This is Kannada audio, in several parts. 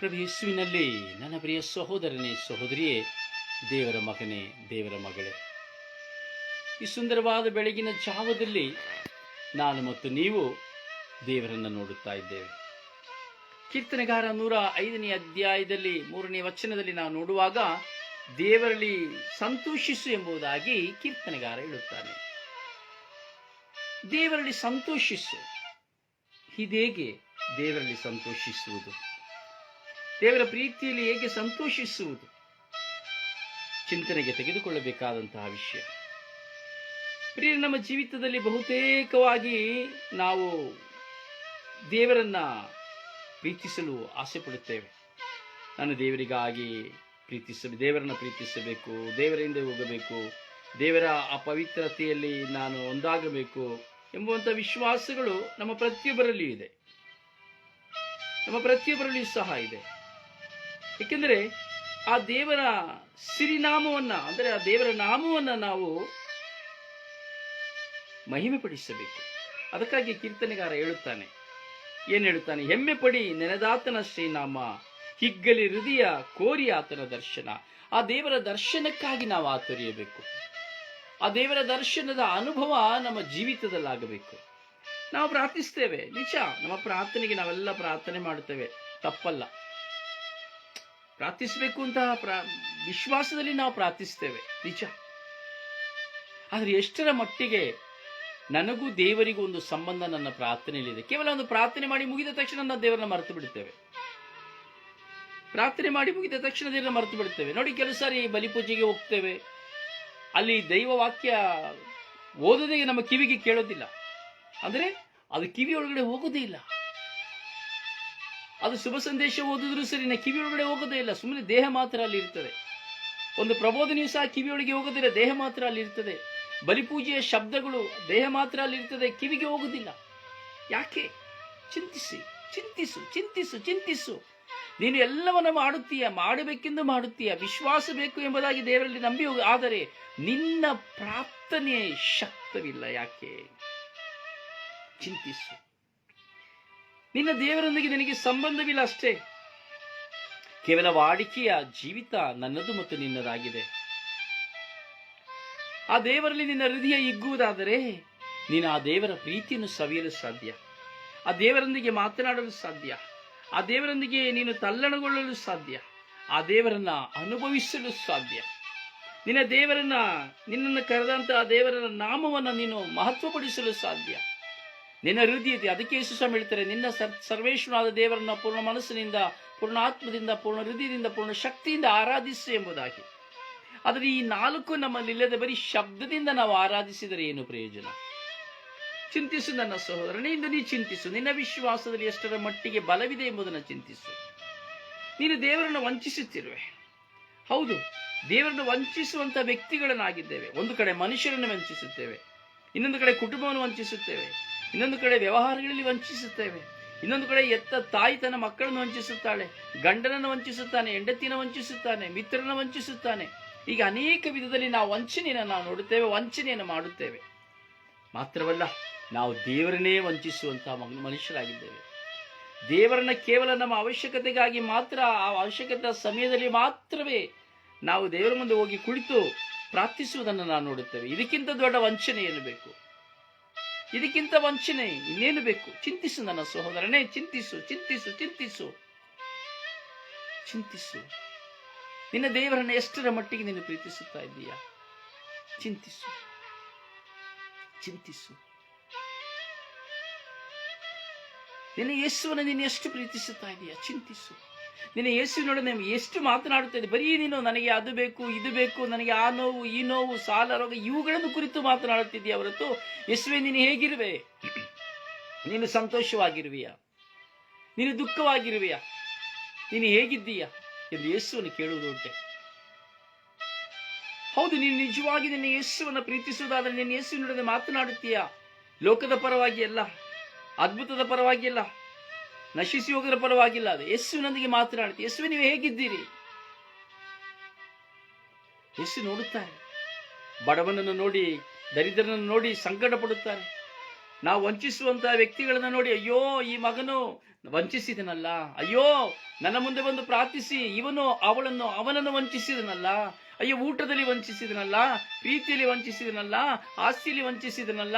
ಪ್ರಭು ಯೇಸುವಿನಲ್ಲಿ, ನನ್ನ ಪ್ರಿಯ ಸಹೋದರನೇ, ಸಹೋದರಿಯೇ, ದೇವರ ಮಗನೇ, ದೇವರ ಮಗಳೇ. ಈ ಸುಂದರವಾದ ಬೆಳಗಿನ ಜಾವದಲ್ಲಿ ನಾನು ಮತ್ತು ನೀವು ದೇವರನ್ನು ನೋಡುತ್ತಾ ಇದ್ದೇವೆ. ಕೀರ್ತನೆಗಾರ ನೂರ ಐದನೇ ಅಧ್ಯಾಯದಲ್ಲಿ, ಮೂರನೇ ವಚನದಲ್ಲಿ ನಾವು ನೋಡುವಾಗ ದೇವರಲ್ಲಿ ಸಂತೋಷಿಸು ಎಂಬುದಾಗಿ ಕೀರ್ತನೆಗಾರ ಹೇಳುತ್ತಾನೆ. ದೇವರಲ್ಲಿ ಸಂತೋಷಿಸು. ಇದೇಗೆ ದೇವರಲ್ಲಿ ಸಂತೋಷಿಸುವುದು. ದೇವರ ಪ್ರೀತಿಯಲ್ಲಿ ಹೇಗೆ ಸಂತೋಷಿಸುವುದು? ಚಿಂತನೆಗೆ ತೆಗೆದುಕೊಳ್ಳಬೇಕಾದಂತಹ ವಿಷಯ. ಪ್ರಿಯ ನಮ್ಮ ಜೀವಿತದಲ್ಲಿ ಬಹುತೇಕವಾಗಿ ನಾವು ದೇವರನ್ನ ಪ್ರೀತಿಸಲು ಆಸೆ ಪಡುತ್ತೇವೆ. ನಾನು ದೇವರಿಗಾಗಿ ಪ್ರೀತಿಸ ದೇವರನ್ನ ಪ್ರೀತಿಸಬೇಕು ದೇವರಿಂದ ಹೋಗಬೇಕು, ದೇವರ ಆ ಪವಿತ್ರತೆಯಲ್ಲಿ ನಾನು ಒಂದಾಗಬೇಕು ಎಂಬುವಂಥ ವಿಶ್ವಾಸಗಳು ನಮ್ಮ ಪ್ರತಿಯೊಬ್ಬರಲ್ಲಿಯೂ ಇದೆ. ನಮ್ಮ ಪ್ರತಿಯೊಬ್ಬರಲ್ಲಿಯೂ ಸಹ ಇದೆ. ಏಕೆಂದರೆ ಆ ದೇವರ ಸಿರಿನಾಮವನ್ನು, ಅಂದರೆ ಆ ದೇವರ ನಾಮವನ್ನ ನಾವು ಮಹಿಮೆ ಪಡಿಸಬೇಕು ಅದಕ್ಕಾಗಿ ಕೀರ್ತನೆಗಾರ ಹೇಳುತ್ತಾನೆ. ಏನು ಹೇಳುತ್ತಾನೆ? ಹೆಮ್ಮೆ ಪಡಿ ನೆನೆದಾತನ ಶ್ರೀನಾಮ, ಹಿಗ್ಗಲಿ ಹೃದಯ ಕೋರಿ ಆತನ ದರ್ಶನ. ಆ ದೇವರ ದರ್ಶನಕ್ಕಾಗಿ ನಾವು ಆತುರಿಯಬೇಕು. ಆ ದೇವರ ದರ್ಶನದ ಅನುಭವ ನಮ್ಮ ಜೀವಿತದಲ್ಲಾಗಬೇಕು. ನಾವು ಪ್ರಾರ್ಥಿಸ್ತೇವೆ. ನಿಜ, ನಮ್ಮ ಪ್ರಾರ್ಥನೆಗೆ ನಾವೆಲ್ಲ ಪ್ರಾರ್ಥನೆ ಮಾಡುತ್ತೇವೆ. ತಪ್ಪಲ್ಲ. ಪ್ರಾರ್ಥಿಸಬೇಕು ಅಂತ ಪ್ರಾ, ವಿಶ್ವಾಸದಲ್ಲಿ ನಾವು ಪ್ರಾರ್ಥಿಸ್ತೇವೆ, ನಿಜ. ಆದರೆ ಎಷ್ಟರ ಮಟ್ಟಿಗೆ ನನಗೂ ದೇವರಿಗೂ ಒಂದು ಸಂಬಂಧ ನನ್ನ ಪ್ರಾರ್ಥನೆಯಲ್ಲಿದೆ. ಕೇವಲ ಒಂದು ಪ್ರಾರ್ಥನೆ ಮಾಡಿ ಮುಗಿದ ತಕ್ಷಣ ನಾವು ದೇವರನ್ನ ಮರೆತು ಬಿಡ್ತೇವೆ ಪ್ರಾರ್ಥನೆ ಮಾಡಿ ಮುಗಿದ ತಕ್ಷಣ ದೇವರನ್ನ ಮರೆತು ಬಿಡ್ತೇವೆ ನೋಡಿ, ಕೆಲವು ಸಾರಿ ಬಲಿಪೂಜೆಗೆ ಹೋಗ್ತೇವೆ. ಅಲ್ಲಿ ದೈವ ವಾಕ್ಯ ಓದೋದೇ ನಮ್ಮ ಕಿವಿಗೆ ಕೇಳೋದಿಲ್ಲ. ಅಂದರೆ ಅದು ಕಿವಿಯೊಳಗಡೆ ಹೋಗೋದೇ ಇಲ್ಲ. ಅದು ಶುಭ ಸಂದೇಶ ಓದಿದ್ರು ಸರಿ, ನಾ ಕಿವಿ ಒಳಗಡೆ ಹೋಗೋದೇ ಇಲ್ಲ ಸುಮ್ಮನೆ ದೇಹ ಮಾತ್ರ ಅಲ್ಲಿ ಇರ್ತದೆ. ಒಂದು ಪ್ರಬೋಧನೆಯು ಸಹ ಕಿವಿಯೊಳಗೆ ಹೋಗೋದಿಲ್ಲ, ದೇಹ ಮಾತ್ರ ಅಲ್ಲಿ ಇರ್ತದೆ. ಬಲಿಪೂಜೆಯ ಶಬ್ದಗಳು, ದೇಹ ಮಾತ್ರ ಅಲ್ಲಿ ಇರ್ತದೆ, ಕಿವಿಗೆ ಹೋಗುದಿಲ್ಲ. ಯಾಕೆ? ಚಿಂತಿಸಿ, ಚಿಂತಿಸು ಚಿಂತಿಸು ಚಿಂತಿಸು. ನೀನು ಎಲ್ಲವನ್ನ ಮಾಡುತ್ತೀಯ, ಮಾಡಬೇಕೆಂದು ಮಾಡುತ್ತೀಯ, ವಿಶ್ವಾಸ ಬೇಕು ಎಂಬುದಾಗಿ ದೇವರಲ್ಲಿ ನಂಬಿ ಆದರೆ ನಿನ್ನ ಪ್ರಾರ್ಥನೆ ಶಕ್ತವಿಲ್ಲ, ಯಾಕೆ? ಚಿಂತಿಸು. ನಿನ್ನ ದೇವರೊಂದಿಗೆ ನಿನಗೆ ಸಂಬಂಧವಿಲ್ಲ ಅಷ್ಟೇ. ಕೇವಲ ವಾಡಿಕೆಯ ಜೀವಿತ ನನ್ನದು ಮತ್ತು ನಿನ್ನದಾಗಿದೆ. ಆ ದೇವರಲ್ಲಿ ನಿನ್ನ ಹೃದಯ ಇಗ್ಗುವುದಾದರೆ ನೀನು ಆ ದೇವರ ಪ್ರೀತಿಯನ್ನು ಸವಿಯಲು ಸಾಧ್ಯ. ಆ ದೇವರೊಂದಿಗೆ ಮಾತನಾಡಲು ಸಾಧ್ಯ. ಆ ದೇವರೊಂದಿಗೆ ನೀನು ತಲ್ಲಣಗೊಳ್ಳಲು ಸಾಧ್ಯ. ಆ ದೇವರನ್ನ ಅನುಭವಿಸಲು ಸಾಧ್ಯ. ನಿನ್ನ ದೇವರನ್ನ, ನಿನ್ನನ್ನು ಕರೆದಂತ ಆ ದೇವರ ನಾಮವನ್ನು ನೀನು ಮಹತ್ವಪಡಿಸಲು ಸಾಧ್ಯ. ನಿನ್ನ ಹೃದಯತೆ ಅದಕ್ಕೆ ಯೇಸು ಸ್ವಾಮಿ ಹೇಳ್ತಾರೆ, ನಿನ್ನ ಸರ್ ಸರ್ವೇಶ್ವರನಾದ ದೇವರನ್ನ ಪೂರ್ಣ ಮನಸ್ಸಿನಿಂದ, ಪೂರ್ಣ ಆತ್ಮದಿಂದ, ಪೂರ್ಣ ಹೃದಯದಿಂದ, ಪೂರ್ಣ ಶಕ್ತಿಯಿಂದ ಆರಾಧಿಸು ಎಂಬುದಾಗಿ. ಆದರೆ ಈ ನಾಲ್ಕು ನಮ್ಮಲ್ಲಿ ಇಲ್ಲದೆ ಬರೀ ಶಬ್ದದಿಂದ ನಾವು ಆರಾಧಿಸಿದರೆ ಏನು ಪ್ರಯೋಜನ? ಚಿಂತಿಸು ನನ್ನ ಸಹೋದರನೇ ಇಂದು ನೀ ಚಿಂತಿಸು. ನಿನ್ನ ವಿಶ್ವಾಸದಲ್ಲಿ ಎಷ್ಟರ ಮಟ್ಟಿಗೆ ಬಲವಿದೆ ಎಂಬುದನ್ನು ಚಿಂತಿಸು. ನೀನು ದೇವರನ್ನು ವಂಚಿಸುತ್ತಿರುವೆ. ಹೌದು, ದೇವರನ್ನು ವಂಚಿಸುವಂಥ ವ್ಯಕ್ತಿಗಳನ್ನಾಗಿದ್ದೇವೆ. ಒಂದು ಕಡೆ ಮನುಷ್ಯರನ್ನು ವಂಚಿಸುತ್ತೇವೆ, ಇನ್ನೊಂದು ಕಡೆ ಕುಟುಂಬವನ್ನು ವಂಚಿಸುತ್ತೇವೆ. ಇನ್ನೊಂದು ಕಡೆ ವ್ಯವಹಾರಗಳಲ್ಲಿ ವಂಚಿಸುತ್ತೇವೆ. ಇನ್ನೊಂದು ಕಡೆ ಎತ್ತ ತಾಯಿ ತನ್ನ ಮಕ್ಕಳನ್ನು ವಂಚಿಸುತ್ತಾಳೆ, ಗಂಡನನ್ನು ವಂಚಿಸುತ್ತಾನೆ ಹೆಂಡತಿನ ವಂಚಿಸುತ್ತಾನೆ ಮಿತ್ರನ ವಂಚಿಸುತ್ತಾನೆ. ಈಗ ಅನೇಕ ವಿಧದಲ್ಲಿ ನಾವು ವಂಚನೆಯನ್ನು ನಾವು ನೋಡುತ್ತೇವೆ, ವಂಚನೆಯನ್ನು ಮಾಡುತ್ತೇವೆ. ಮಾತ್ರವಲ್ಲ, ನಾವು ದೇವರನ್ನೇ ವಂಚಿಸುವಂತಹ ಮನುಷ್ಯರಾಗಿದ್ದೇವೆ. ದೇವರನ್ನ ಕೇವಲ ನಮ್ಮ ಅವಶ್ಯಕತೆಗಾಗಿ ಮಾತ್ರ, ಆ ಅವಶ್ಯಕತೆ ಸಮಯದಲ್ಲಿ ಮಾತ್ರವೇ ನಾವು ದೇವರ ಮುಂದೆ ಹೋಗಿ ಕುಳಿತು ಪ್ರಾರ್ಥಿಸುವುದನ್ನು ನಾವು ನೋಡುತ್ತೇವೆ. ಇದಕ್ಕಿಂತ ದೊಡ್ಡ ವಂಚನೆ ಏನು ಬೇಕು. ಇದಕ್ಕಿಂತ ವಂಚನೆ ಇನ್ನೇನು ಬೇಕು? ಚಿಂತಿಸು ನನ್ನ ಸಹೋದರನೇ, ಚಿಂತಿಸು ಚಿಂತಿಸು ಚಿಂತಿಸು. ಚಿಂತಿಸು. ನಿನ್ನ ದೇವರನ್ನ ಎಷ್ಟರ ಮಟ್ಟಿಗೆ ನೀನು ಪ್ರೀತಿಸುತ್ತಾ ಇದ್ದೀಯಾ? ಚಿಂತಿಸು. ಚಿಂತಿಸು. ನಿನ್ನ ಯೇಸುವನ್ನು ನೀನು ಎಷ್ಟು ಪ್ರೀತಿಸುತ್ತಾ ಇದೀಯಾ ಚಿಂತಿಸು. ನಿನ್ನ ಯೇಸುವಿನೊಡನೆ ಎಷ್ಟು ಮಾತನಾಡುತ್ತಾ ಬರೀ ನೀನು ನನಗೆ ಅದು ಬೇಕು, ಇದು ಬೇಕು, ನನಗೆ ಆ ನೋವು, ಈ ನೋವು, ಸಾಲ, ರೋಗ, ಇವುಗಳನ್ನು ಕುರಿತು ಮಾತನಾಡುತ್ತಿದ್ದೀಯ ಹೊರತು ಯೇಸುವೆ, ನೀನು ಹೇಗಿರುವೆ? ನೀನು ಸಂತೋಷವಾಗಿರುವೆಯ? ನೀನು ದುಃಖವಾಗಿರುವೆಯ? ನೀನು ಹೇಗಿದ್ದೀಯ? ಎಂದು ಯೇಸುವನ್ನು ಕೇಳುವುದು ಉಂಟೆ. ಹೌದು, ನೀನು ನಿಜವಾಗಿ ನಿನ್ನ ಯೇಸುವನ್ನು ಪ್ರೀತಿಸುವುದಾದರೆ ನಿನ್ನ ಯೇಸುವಿನೊಡನೆ ಮಾತನಾಡುತ್ತೀಯಾ? ಲೋಕದ ಪರವಾಗಿ ಅಲ್ಲ, ಅದ್ಭುತದ ಪರವಾಗಿ ಅಲ್ಲ ನಶಿಸಿ ಹೋಗಿದ್ರೆ ಪರವಾಗಿಲ್ಲ ಅದು ಯೇಸುವಿನೊಂದಿಗೆ ಮಾತನಾಡುತ್ತೆ. ಯಸ್ಸು ನೀವು ಹೇಗಿದ್ದೀರಿ? ಯೇಸು ನೋಡುತ್ತಾರೆ. ಬಡವನನ್ನು ನೋಡಿ, ದರಿದ್ರನನ್ನು ನೋಡಿ ಸಂಕಟ ಪಡುತ್ತಾರೆ ನಾವು ವಂಚಿಸುವಂತಹ ವ್ಯಕ್ತಿಗಳನ್ನ ನೋಡಿ, ಅಯ್ಯೋ, ಈ ಮಗನು ವಂಚಿಸಿದನಲ್ಲ. ಅಯ್ಯೋ, ನನ್ನ ಮುಂದೆ ಬಂದು ಪ್ರಾರ್ಥಿಸಿ. ಇವನು ಅವಳನ್ನು, ಅವನನ್ನು ವಂಚಿಸಿದನಲ್ಲ. ಅಯ್ಯೋ, ಊಟದಲ್ಲಿ ವಂಚಿಸಿದನಲ್ಲ, ಪ್ರೀತಿಯಲ್ಲಿ ವಂಚಿಸಿದನಲ್ಲ, ಆಸ್ತಿಯಲ್ಲಿ ವಂಚಿಸಿದನಲ್ಲ,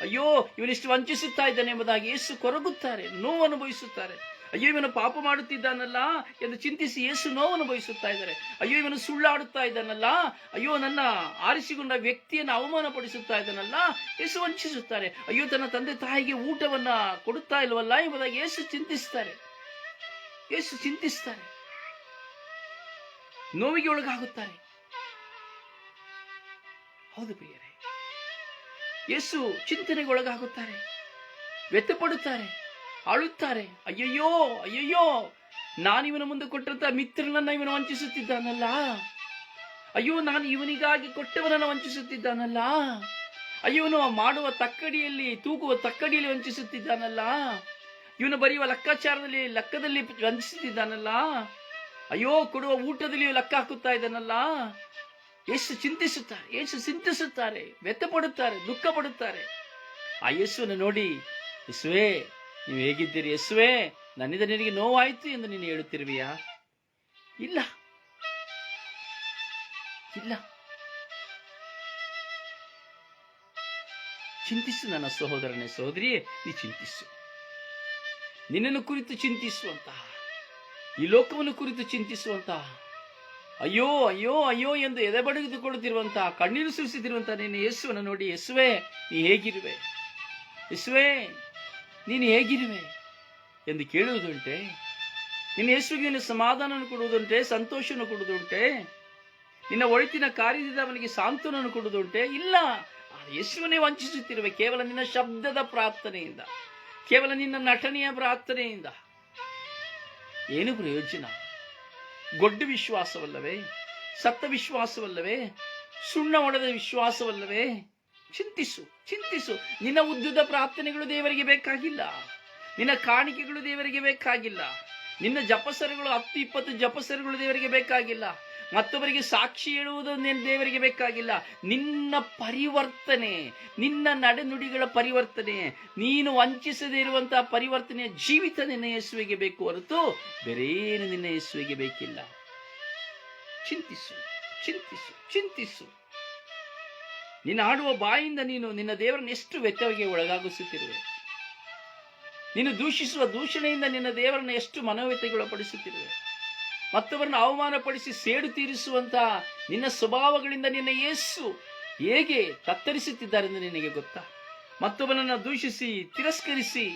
ಅಯ್ಯೋ ಇವನಿಷ್ಟು ವಂಚಿಸುತ್ತಾ ಇದ್ದಾನೆ ಎಂಬುದಾಗಿ ಯೇಸು ಕೊರಗುತ್ತಾರೆ ನೋವನ್ನು ಅನುಭವಿಸುತ್ತಾರೆ. ಅಯ್ಯೋ, ಇವನು ಪಾಪ ಮಾಡುತ್ತಿದ್ದಾನಲ್ಲ ಎಂದು ಚಿಂತಿಸಿ ಯೇಸು ನೋವನ್ನು ಬಯಸುತ್ತಾ ಇದ್ದಾರೆ. ಅಯ್ಯೋ, ಇವನು ಸುಳ್ಳಾಡುತ್ತಾ ಇದ್ದಾನಲ್ಲ, ಅಯ್ಯೋ, ನನ್ನ ಆರಿಸಿಕೊಂಡ ವ್ಯಕ್ತಿಯನ್ನು ಅವಮಾನಪಡಿಸುತ್ತಾ ಇದ್ದಾನಲ್ಲ, ಯೇಸು ವಂಚಿಸುತ್ತಾರೆ. ಅಯ್ಯೋ, ತನ್ನ ತಂದೆ ತಾಯಿಗೆ ಊಟವನ್ನ ಕೊಡುತ್ತಾ ಇಲ್ವಲ್ಲ ಎಂಬುದಾಗಿ ಯೇಸು ಚಿಂತಿಸ್ತಾರೆ. ಯೇಸು ಚಿಂತಿಸ್ತಾರೆ. ನೋವಿಗೆ ಒಳಗಾಗುತ್ತಾರೆ. ಹೌದು ಪ್ರಿಯರೇ. ಯೇಸು ಚಿಂತನೆಗೊಳಗಾಗುತ್ತಾರೆ ವ್ಯಕ್ತಪಡುತ್ತಾರೆ ಅಳುತ್ತಾರೆ ಅಯ್ಯಯ್ಯೋ ಅಯ್ಯಯ್ಯೋ ನಾನು ಇವನ ಮುಂದೆ ಕೊಟ್ಟಂತ ಮಿತ್ರನನ್ನ ಇವನು ವಂಚಿಸುತ್ತಿದ್ದಾನಲ್ಲ? ಅಯ್ಯೋ, ನಾನು ಇವನಿಗಾಗಿ ಕೊಟ್ಟವನನ್ನು ವಂಚಿಸುತ್ತಿದ್ದಾನಲ್ಲ? ಅಯ್ಯೋನು ಮಾಡುವ ತಕ್ಕಡಿಯಲ್ಲಿ ತೂಗುವ ತಕ್ಕಡಿಯಲ್ಲಿ ವಂಚಿಸುತ್ತಿದ್ದಾನಲ್ಲ? ಇವನು ಬರೆಯುವ ಲೆಕ್ಕಾಚಾರದಲ್ಲಿ, ಲೆಕ್ಕದಲ್ಲಿ ವಂಚಿಸುತ್ತಿದ್ದಾನಲ್ಲ? ಅಯ್ಯೋ, ಕೊಡುವ ಊಟದಲ್ಲಿ ಲೆಕ್ಕ ಹಾಕುತ್ತಾ ಇದ್ದಾನಲ್ಲ? ಯೇಸು ಚಿಂತಿಸುತ್ತಾರೆ ಯೇಸು ಚಿಂತಿಸುತ್ತಾರೆ ವ್ಯಥಪಡುತ್ತಾರೆ ದುಃಖ ಪಡುತ್ತಾರೆ ಆ ಯೇಸುವನ್ನು ನೋಡಿ, ಯೇಸುವೆ, ನೀವು ಹೇಗಿದ್ದೀರಿ? ಯೇಸುವೆ, ನನ್ನಿಂದ ನಿನಗೆ ನೋವಾಯಿತು ಎಂದು ನೀನು ಹೇಳುತ್ತಿರುವಿಯಾ? ಇಲ್ಲ. ಇಲ್ಲ. ಚಿಂತಿಸು ನನ್ನ ಸಹೋದರನೇ ಸಹೋದರಿಯೇ ನೀ ಚಿಂತಿಸು. ನಿನ್ನನ್ನು ಕುರಿತು ಚಿಂತಿಸುವಂತಹ, ಈ ಲೋಕವನ್ನು ಕುರಿತು ಚಿಂತಿಸುವಂತಹ ಅಯ್ಯೋ ಅಯ್ಯೋ ಅಯ್ಯೋ ಎಂದು ಎದೆ ಬಡಿದುಕೊಳ್ಳುತ್ತಿರುವಂತಹ ಕಣ್ಣೀರು ಸುರಿಸುತ್ತಿರುವಂತಹ ನಿನ್ನ ಯೇಸುವನ್ನು ನೋಡಿ, ಯೇಸುವೆ, ನೀ ಹೇಗಿರುವೆ? ಯೇಸುವೆ, ನೀನು ಹೇಗಿರುವೆ? ಎಂದು ಕೇಳುವುದುಂಟೆ. ನಿನ್ನ ಯೇಸುವಿಗೆ ನಿನ್ನ ಸಮಾಧಾನವನ್ನು ಕೊಡುವುದುಂಟೆ, ಸಂತೋಷವನ್ನು ಕೊಡುವುದುಂಟೆ. ನಿನ್ನ ಒಳಿತಿನ ಕಾರ್ಯದಿಂದ ಅವನಿಗೆ ಸಾಂತ್ವನವನ್ನು ಕೊಡುವುದುಂಟೆ. ಇಲ್ಲ ಆ ಯೇಸುವನ್ನೇ ವಂಚಿಸುತ್ತಿರುವೆ, ಕೇವಲ ನಿನ್ನ ಶಬ್ದದ ಪ್ರಾರ್ಥನೆಯಿಂದ, ಕೇವಲ ನಿನ್ನ ನಟನೆಯ ಪ್ರಾರ್ಥನೆಯಿಂದ. ಏನು ಪ್ರಯೋಜನ? ಗೊಡ್ಡು ವಿಶ್ವಾಸವಲ್ಲವೇ? ಸತ್ತ ವಿಶ್ವಾಸವಲ್ಲವೇ? ಸುಣ್ಣ ಒಡೆದ ವಿಶ್ವಾಸವಲ್ಲವೇ? ಚಿಂತಿಸು ಚಿಂತಿಸು. ನಿನ್ನ ಉದ್ದುದ ಪ್ರಾರ್ಥನೆಗಳು ದೇವರಿಗೆ ಬೇಕಾಗಿಲ್ಲ. ನಿನ್ನ ಕಾಣಿಕೆಗಳು ದೇವರಿಗೆ ಬೇಕಾಗಿಲ್ಲ. ನಿನ್ನ ಜಪಸರಗಳು, ಹತ್ತು ಇಪ್ಪತ್ತು ಜಪಸರಗಳು ದೇವರಿಗೆ ಬೇಕಾಗಿಲ್ಲ. ಮತ್ತೊಬ್ಬರಿಗೆ ಸಾಕ್ಷಿ ಹೇಳುವುದು ನಿನ್ನ ದೇವರಿಗೆ ಬೇಕಾಗಿಲ್ಲ. ನಿನ್ನ ಪರಿವರ್ತನೆ, ನಿನ್ನ ನಡೆನುಡಿಗಳ ಪರಿವರ್ತನೆ, ನೀನು ವಂಚಿಸದೇ ಇರುವಂತಹ ಪರಿವರ್ತನೆಯ ಜೀವಿತ ನಿನ್ನ ಯೇಸುವಿಗೆ ಬೇಕು ಹೊರತು ಬೇರೇನು ನಿನ್ನ ಯೇಸುವಿಗೆ ಬೇಕಿಲ್ಲ. ಚಿಂತಿಸು ಚಿಂತಿಸು ಚಿಂತಿಸು. ನಿನ್ನ ಆಡುವ ಬಾಯಿಂದ ನೀನು ನಿನ್ನ ದೇವರನ್ನು ಎಷ್ಟು ವ್ಯತ್ಯವಿಗೆ ಒಳಗಾಗಿಸುತ್ತಿರುವೆ? ನೀನು ದೂಷಿಸುವ ದೂಷಣೆಯಿಂದ ನಿನ್ನ ದೇವರನ್ನು ಎಷ್ಟು ಮನೋವ್ಯತೆಗೊಳಪಡಿಸುತ್ತಿರುವೆ ಮತ್ತವರನ್ನು ಅವಮಾನಪಡಿಸಿ ಸೇಡು ತೀರಿಸುವಂತಹ ನಿನ್ನ ಸ್ವಭಾವಗಳಿಂದ ನಿನ್ನ ಯೇಸು ಹೇಗೆ ಕತ್ತರಿಸುತ್ತಿದ್ದಾರೆಂದು ನಿನಗೆ ಗೊತ್ತಾ? ಮತ್ತೊಬ್ಬನನ್ನು ದೂಷಿಸಿ, ತಿರಸ್ಕರಿಸಿ,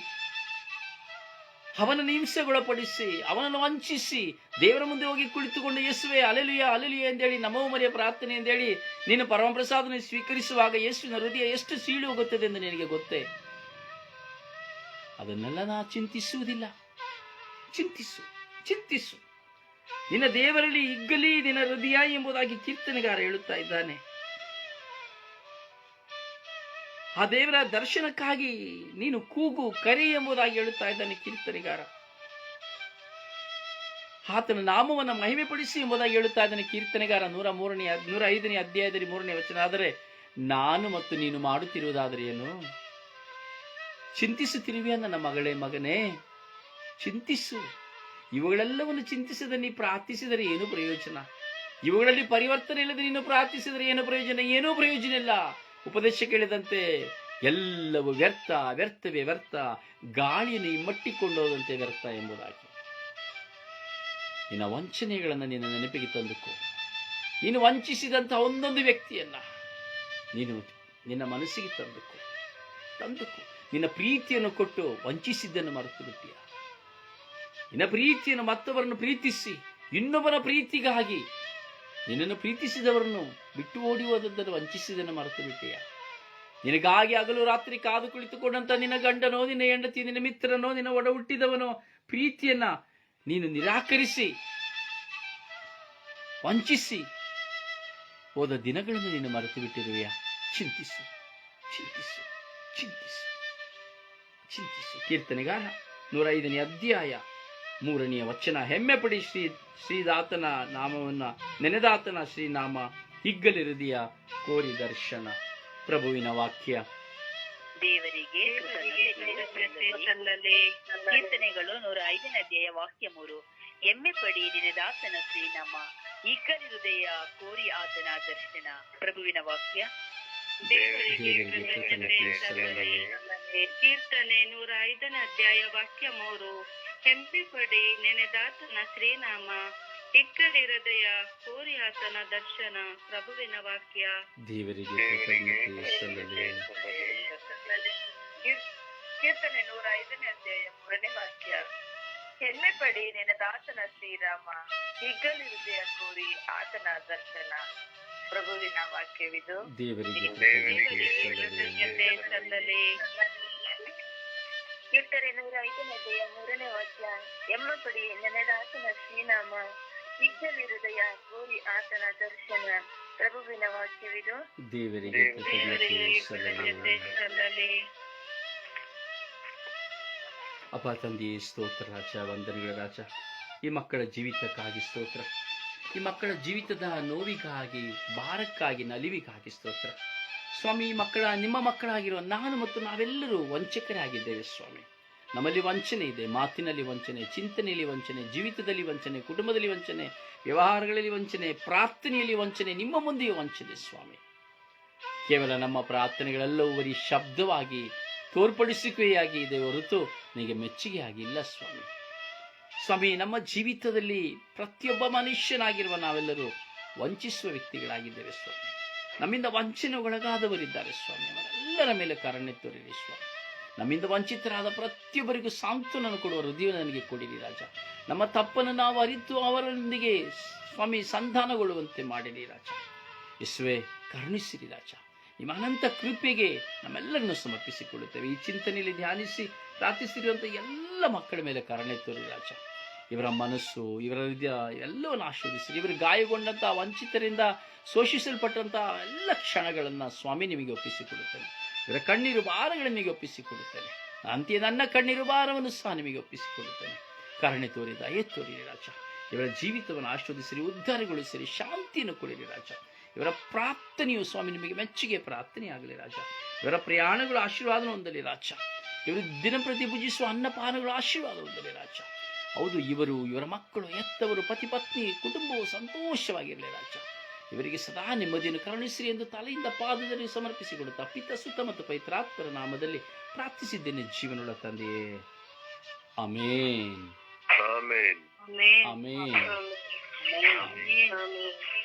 ಅವನನ್ನು ಹಿಂಸೆಗೊಳಪಡಿಸಿ, ಅವನನ್ನು ವಂಚಿಸಿ, ದೇವರ ಮುಂದೆ ಹೋಗಿ ಕುಳಿತುಕೊಂಡು, ಯೇಸುವೆ ಅಲೆಲುಯ ಅಲೆಲುಯ ಹೇಳಿ ನಮೋ ಮರಿಯ ಪ್ರಾರ್ಥನೆ ಎಂದೇಳಿ ನೀನು ಪರಮಪ್ರಸಾದನೆ ಸ್ವೀಕರಿಸುವಾಗ ಯೇಸುವಿನ ಹೃದಯ ಎಷ್ಟು ಸೀಳು ಹೋಗುತ್ತದೆ ಎಂದು ನಿನಗೆ ಗೊತ್ತೇ? ಅದನ್ನೆಲ್ಲ ನಾ ಚಿಂತಿಸುವುದಿಲ್ಲ. ಚಿಂತಿಸು ಚಿಂತಿಸು. ನಿನ್ನ ದೇವರಲ್ಲಿ ಇಗ್ಗಲಿ ನಿನ್ನ ಹೃದಯ ಎಂಬುದಾಗಿ ಕೀರ್ತನೆಗಾರ ಹೇಳುತ್ತಾ ಇದ್ದಾನೆ. ಆ ದೇವರ ದರ್ಶನಕ್ಕಾಗಿ ನೀನು ಕೂಗು, ಕರಿ ಎಂಬುದಾಗಿ ಹೇಳುತ್ತಾ ಇದ್ದಾನೆ ಕೀರ್ತನೆಗಾರ. ಆತನ ನಾಮವನ್ನು ಮಹಿಮೆಪಡಿಸಿ ಎಂಬುದಾಗಿ ಹೇಳುತ್ತಾ ಇದ್ದಾನೆ ಕೀರ್ತನೆಗಾರ. ನೂರ ಮೂರನೇ ನೂರ ಐದನೇ ಅಧ್ಯಾಯದಲ್ಲಿ ಮೂರನೇ ವಚನ. ಆದರೆ ನಾನು ಮತ್ತು ನೀನು ಮಾಡುತ್ತಿರುವುದಾದರೆ ಏನು? ಚಿಂತಿಸುತ್ತಿರುವೆ ನನ್ನ ಮಗಳೇ, ಮಗನೇ? ಚಿಂತಿಸು. ಇವುಗಳೆಲ್ಲವನ್ನು ಚಿಂತಿಸಿದ ನೀ ಪ್ರಾರ್ಥಿಸಿದರೆ ಏನು ಪ್ರಯೋಜನ? ಇವುಗಳಲ್ಲಿ ಪರಿವರ್ತನೆ ಇಲ್ಲದೆ ನೀನು ಪ್ರಾರ್ಥಿಸಿದರೆ ಏನು ಪ್ರಯೋಜನ? ಏನೂ ಪ್ರಯೋಜನ ಇಲ್ಲ. ಉಪದೇಶ ಕೇಳಿದಂತೆ ಎಲ್ಲವೂ ವ್ಯರ್ಥ, ವ್ಯರ್ಥವೇ ವ್ಯರ್ಥ. ಗಾಳಿಯನ್ನು ಮಟ್ಟಿಕೊಂಡೋದಂತೆ ವ್ಯರ್ಥ ಎಂಬುದಾಗಿ. ನಿನ್ನ ವಂಚನೆಗಳನ್ನು ನಿನ್ನ ನೆನಪಿಗೆ ತಂದುಕೋ. ನೀನು ವಂಚಿಸಿದಂಥ ಒಂದೊಂದು ವ್ಯಕ್ತಿಯನ್ನ ನೀನು ನಿನ್ನ ಮನಸ್ಸಿಗೆ ತಂದುಕೋ. ತಂದುಕೋ. ನಿನ್ನ ಪ್ರೀತಿಯನ್ನು ಕೊಟ್ಟು ವಂಚಿಸಿದ್ದನ್ನು ಮರೆತು ಬಿಟ್ಟಿಯ ನಿನ್ನ ಪ್ರೀತಿಯನ್ನು ಮತ್ತೊಬ್ಬರನ್ನು ಪ್ರೀತಿಸಿ ಇನ್ನೊಬ್ಬರ ಪ್ರೀತಿಗಾಗಿ. ನಿನ್ನನ್ನು ಪ್ರೀತಿಸಿದವರನ್ನು ಬಿಟ್ಟು ಓಡಿ ಹೋದದ್ದನ್ನು ವಂಚಿಸಿದನ್ನು ಮರೆತು ಬಿಟ್ಟೆಯ ನಿನಗಾಗಿ ಹಗಲು ರಾತ್ರಿ ಕಾದು ಕುಳಿತುಕೊಂಡಂತ ನಿನ್ನ ಗಂಡನೋ, ನಿನ್ನ ಹೆಂಡತಿ, ನಿನ್ನ ಮಿತ್ರನೋ, ನಿನ್ನ ಒಡ ಹುಟ್ಟಿದವನೋ, ಪ್ರೀತಿಯನ್ನ ನೀನು ನಿರಾಕರಿಸಿ, ವಂಚಿಸಿ ಹೋದ ದಿನಗಳನ್ನು ನೀನು ಮರೆತು ಬಿಟ್ಟಿರುವೆಯಾ ಚಿಂತಿಸು ಚಿಂತಿಸು ಚಿಂತಿಸು ಚಿಂತಿಸು. ಕೀರ್ತನೆಗಾರ ನೂರ ಐದನೇ ಅಧ್ಯಾಯ. ಮೂರನೆಯ ವಚನ. ಹೆಮ್ಮೆ ಪಡಿ ಶ್ರೀ ಶ್ರೀದಾತನ ನಾಮವನ್ನ ನೆನೆದಾತನ ಶ್ರೀನಾಮ ಹಿಗ್ಗಲಿ ಹೃದಯ ಕೋರಿ ದರ್ಶನ. ಪ್ರಭುವಿನ ವಾಕ್ಯ. ದೇವರಿಗೆ. ಕೀರ್ತನೆಗಳು ನೂರ ಐದನೇ ಅಧ್ಯಾಯ ವಾಕ್ಯ ಮೂರು. ಎಮ್ಮೆ ಪಡಿ ನೆನೆದಾತನ ಶ್ರೀನಾಮ ಹೃದಯ ಕೋರಿ ಆತನ ದರ್ಶನ. ಪ್ರಭುವಿನ ವಾಕ್ಯ. ದೇವರಿಗೆ. ಕೀರ್ತನೆ ನೂರ ಐದನೇ ಅಧ್ಯಾಯ ವಾಕ್ಯ ಮೂರು. ಹೆಮ್ಮೆಪಡಿ ಪಡಿ ನೆನೆದಾತನ ಶ್ರೀನಾಮ. ಇಕ್ಕಡಿ ಹೃದಯ ಕೋರಿ ಆತನ ದರ್ಶನ. ಪ್ರಭುವಿನ ವಾಕ್ಯ. ದೇವರಿಗೆ ಕೀರ್ತನೆ ನೂರ ಐದನೇ ಅಧ್ಯಾಯ ಮೂರನೇ ವಾಕ್ಯ. ಹೆಮ್ಮೆ ಪಡಿ ನೆನೆದಾತನ ಶ್ರೀರಾಮ. ಇಗ್ಗಲಿ ಹೃದಯ ಕೋರಿ ಆತನ ದರ್ಶನ. ಪ್ರಭುವಿನ ವಾಕ್ಯವಿದು. ದೇವರಿಗೆ ಸಲ್ಲಲಿ ಕೀರ್ತನೆ ನೂರ ಐದನೇ ಮೂರನೇ ವಾಕ್ಯ ಎಮ್ಮ ಪಡಿ ನೆನೆದಾತನ ಶ್ರೀನಾಮ ಹಿಗ್ಗಲಿ ಹೃದಯ ಗೋರಿ ಆತನ ದರ್ಶನ. ಪ್ರಭುವಿನ ವಾಕ್ಯವಿದು. ದೇವರಿಗೆ ಸಲ್ಲಲಿ ಅಪ್ಪ ತಂದೆಯೇ ಸ್ತೋತ್ರ ರಾಜ ವಂದನೆಗಳ ರಾಜ. ಈ ಮಕ್ಕಳ ಜೀವಿತಕ್ಕಾಗಿ ಸ್ತೋತ್ರ. ಈ ಮಕ್ಕಳ ಜೀವಿತದ ನೋವಿಗಾಗಿ, ಭಾರಕ್ಕಾಗಿ, ನಲಿವಿಗಾಗಿ ಸ್ತೋತ್ರ. ಸ್ವಾಮಿ, ಮಕ್ಕಳ, ನಿಮ್ಮ ಮಕ್ಕಳಾಗಿರುವ ನಾನು ಮತ್ತು ನಾವೆಲ್ಲರೂ ವಂಚಕರಾಗಿದ್ದೇವೆ ಸ್ವಾಮಿ. ನಮ್ಮಲ್ಲಿ ವಂಚನೆ ಇದೆ, ಮಾತಿನಲ್ಲಿ ವಂಚನೆ, ಚಿಂತನೆಯಲ್ಲಿ ವಂಚನೆ, ಜೀವಿತದಲ್ಲಿ ವಂಚನೆ, ಕುಟುಂಬದಲ್ಲಿ ವಂಚನೆ, ವ್ಯವಹಾರಗಳಲ್ಲಿ ವಂಚನೆ, ಪ್ರಾರ್ಥನೆಯಲ್ಲಿ ವಂಚನೆ, ನಿಮ್ಮ ಮುಂದೆಯೂ ವಂಚನೆ ಸ್ವಾಮಿ. ಕೇವಲ ನಮ್ಮ ಪ್ರಾರ್ಥನೆಗಳೆಲ್ಲವೂ ಬರೀ ಶಬ್ದವಾಗಿ, ತೋರ್ಪಡಿಸುವಿಕೆಯಾಗಿ ಇದೆ ಹೊರತು ನಿಮಗೆ ಮೆಚ್ಚುಗೆಯಾಗಿಲ್ಲ ಸ್ವಾಮಿ. ಸ್ವಾಮಿ, ನಮ್ಮ ಜೀವಿತದಲ್ಲಿ ಪ್ರತಿಯೊಬ್ಬ ಮನುಷ್ಯನಾಗಿರುವ ನಾವೆಲ್ಲರೂ ವಂಚಿಸುವ ವ್ಯಕ್ತಿಗಳಾಗಿದ್ದೇವೆ ಸ್ವಾಮಿ. ನಮ್ಮಿಂದ ವಂಚನೆಗೊಳಗಾದವರಿದ್ದಾರೆ ಸ್ವಾಮಿ. ಅವರೆಲ್ಲರ ಮೇಲೆ ಕಾರಣ ತೋರಿರಿ ಸ್ವಾಮಿ. ನಮ್ಮಿಂದ ವಂಚಿತರಾದ ಪ್ರತಿಯೊಬ್ಬರಿಗೂ ಸಾಂತ್ವನ ಕೊಡುವ ಹೃದಯ ನನಗೆ ಕೊಡಿರಿ ರಾಜ. ನಮ್ಮ ತಪ್ಪನ್ನು ನಾವು ಅರಿತು ಅವರೊಂದಿಗೆ ಸ್ವಾಮಿ ಸಂಧಾನಗೊಳ್ಳುವಂತೆ ಮಾಡಿರಿ ರಾಜ. ಯೇಸುವೆ, ಕರುಣಿಸಿರಿ ರಾಜ. ನಿಮ್ಮ ಅನಂತ ಕೃಪೆಗೆ ನಮ್ಮೆಲ್ಲರನ್ನು ಸಮರ್ಪಿಸಿಕೊಳ್ಳುತ್ತೇವೆ. ಈ ಚಿಂತನೆಯಲ್ಲಿ ಧ್ಯಾನಿಸಿ ಪ್ರಾರ್ಥಿಸಿರುವಂಥ ಎಲ್ಲ ಮಕ್ಕಳ ಮೇಲೆ ಕರುಣೆ ತೋರಿ ರಾಜ. ಇವರ ಮನಸ್ಸು, ಇವರ ಹೃದಯ ಎಲ್ಲವನ್ನು ಆಶೀರ್ವದಿಸಿರಿ ಇವರು ಗಾಯಗೊಂಡಂಥ ವಂಚಿತರಿಂದ ಶೋಷಿಸಲ್ಪಟ್ಟಂಥ ಎಲ್ಲ ಕ್ಷಣಗಳನ್ನು ಸ್ವಾಮಿ ನಿಮಗೆ ಒಪ್ಪಿಸಿಕೊಡುತ್ತೇನೆ. ಇವರ ಕಣ್ಣೀರು ಭಾರಗಳನ್ನು ನಿಮಗೆ ಒಪ್ಪಿಸಿಕೊಡುತ್ತೇನೆ. ಅಂತ್ಯ ನನ್ನ ಕಣ್ಣೀರು ಭಾರವನ್ನು ಸಹ ನಿಮಗೆ ಒಪ್ಪಿಸಿಕೊಡುತ್ತೇನೆ. ಕರುಣೆ ತೋರಿ, ದಯೆ ತೋರಿರಿ ರಾಜ. ಇವರ ಜೀವಿತವನ್ನು ಆಶೀರ್ವದಿಸಿರಿ ಉದ್ಧಾರಗೊಳಿಸಿರಿ, ಶಾಂತಿಯನ್ನು ಕೊಡಿರಿ ರಾಜ. ಇವರ ಪ್ರಾರ್ಥನೆಯು ಸ್ವಾಮಿ ನಿಮಗೆ ಮೆಚ್ಚುಗೆ ಪ್ರಾರ್ಥನೆಯಾಗಲಿ ರಾಜ. ಇವರ ಪ್ರಯಾಣಗಳು ಆಶೀರ್ವಾದ ಹೊಂದಲಿ ರಾಜ. ಇವರು ದಿನಪ್ರತಿ ಪೂಜಿಸುವ ಅನ್ನಪಾನಗಳು ಆಶೀರ್ವಾದ ಹೊಂದಲಿ ರಾಜ. ಹೌದು ಇವರು ಇವರ ಮಕ್ಕಳು ಎತ್ತವರು ಪತಿ ಪತ್ನಿ ಕುಟುಂಬವು ಸಂತೋಷವಾಗಿರಲಿ ರಾಜ ಇವರಿಗೆ ಸದಾ ನೆಮ್ಮದಿಯನ್ನು ಕರುಣಿಸಿರಿ ಎಂದು ತಲೆಯಿಂದ ಪಾದದಲ್ಲಿ ಸಮರ್ಪಿಸಿಕೊಡುತ್ತಾ ಪಿತ ಸುತ್ತ ಮತ್ತು ಪೈತ್ರಾತ್ಮರ ನಾಮದಲ್ಲಿ ಪ್ರಾರ್ಥಿಸಿದ್ದೇನೆ ಜೀವನಗಳ ತಂದೆಯೇ amen amen amen. Amen amen. Amen.